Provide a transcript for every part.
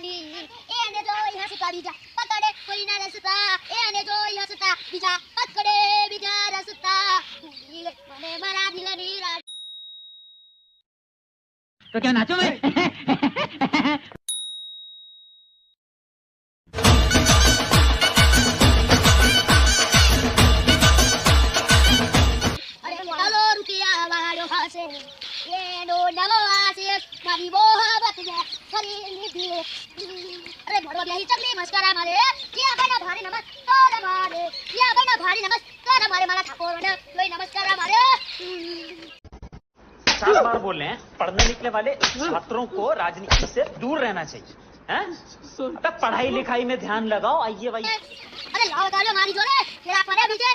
ની એને જોઈ હસતા બીજા પકડે કોઈના રસ્તા એને જોઈ હસતા બીજા પકડે બીજા તો ક્યાં નાચો अरे भड़वा चकली मारे। किया बना भारी नमस्कार मारे। किया बना भारी नमस्कार मारे ठाकुर ने। लोई नमस्कार मारे। चार बार बोल रहे हैं पढ़ने निकले वाले छात्रों को राजनीति से दूर रहना चाहिए हैं? पढ़ाई लिखाई में ध्यान लगाओ आइए भाई। अरे लाओ डालो मारी जोड़े फिर आप पढ़े मुझे।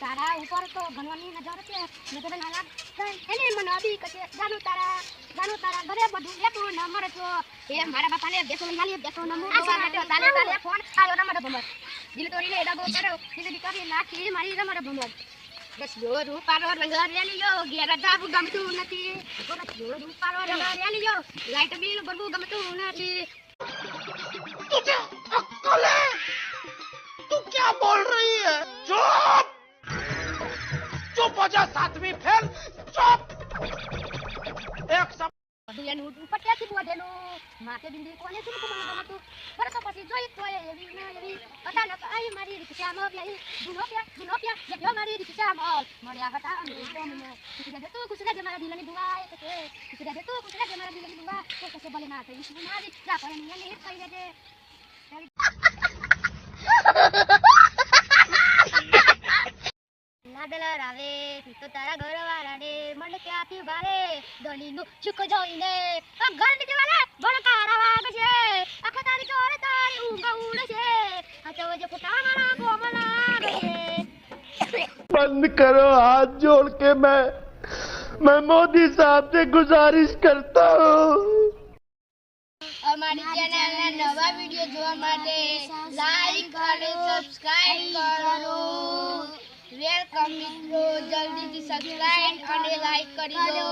તારા ઉપર તો ભણવાની નજર છે નજર ના લાગ એને મને અભી કશે જાનું તારા જાનું તારા ઘરે બધું એટલું ન મળે તો એ મારા બાપાને બેસો નાલી બેસો ન મુ તાલે તાલે ફોન આયો રમત ભમર દિલ તોડીને એડા બહુ કર્યો દિલ કરી નાખી મારી રમત ભમર બસ જો રૂપારો રંગ રેલિયો ઘેર જાવું ગમતું નથી બસ જો રૂપારો રંગ રેલિયો લાઈટ બિલ ભરવું ગમતું નથી तुझे अक्कल है तू क्या बोल रही है चुप चुप हो जा सातवीं फेल चुप एक सब બધું ઉપર ઉપરથી બોધેલું. માથે બિંદી કોને શું કુમળ ગમતું? વર્ષો પછી જોઈ તો એવી ને એવી. અચાનક આઈ મારી રિક્ષામાં પેલી ગુનોપિયા ગુનોપિયા જગ્યો મારી રિક્ષામાં. મળ્યા હતા અને તો મને કીધું દે તું કુછ ના મારા દિલની દુઆ એ કે કીધું દે તું કુછ ના મારા દિલની દુઆ તો કસે બોલે ના થઈ, શું મારી જા પણ એને હિટ કરી દે લાડલા રાવે તો તારા ઘર વાળાને મને ક્યાંથી ભારે દલીનું સુખ જોઈને આ ઘર નીચે વાળા ભણકારા વાગે છે આખો તારી ચોરે તારી ઊંઘ ઉડે છે આ તો જે ફોટા મારા કોમલ લાગે છે बंद करो हाथ जोड़ के मैं मैं मोदी साहब से गुजारिश करता हूँ અમારી ચેનલના નવા વિડિયો જોવા માટે લાઈક અને સબસ્ક્રાઇબ કરો વેલકમ મિત્રો જલ્દીથી સબસ્ક્રાઇબ અને લાઈક કરી દો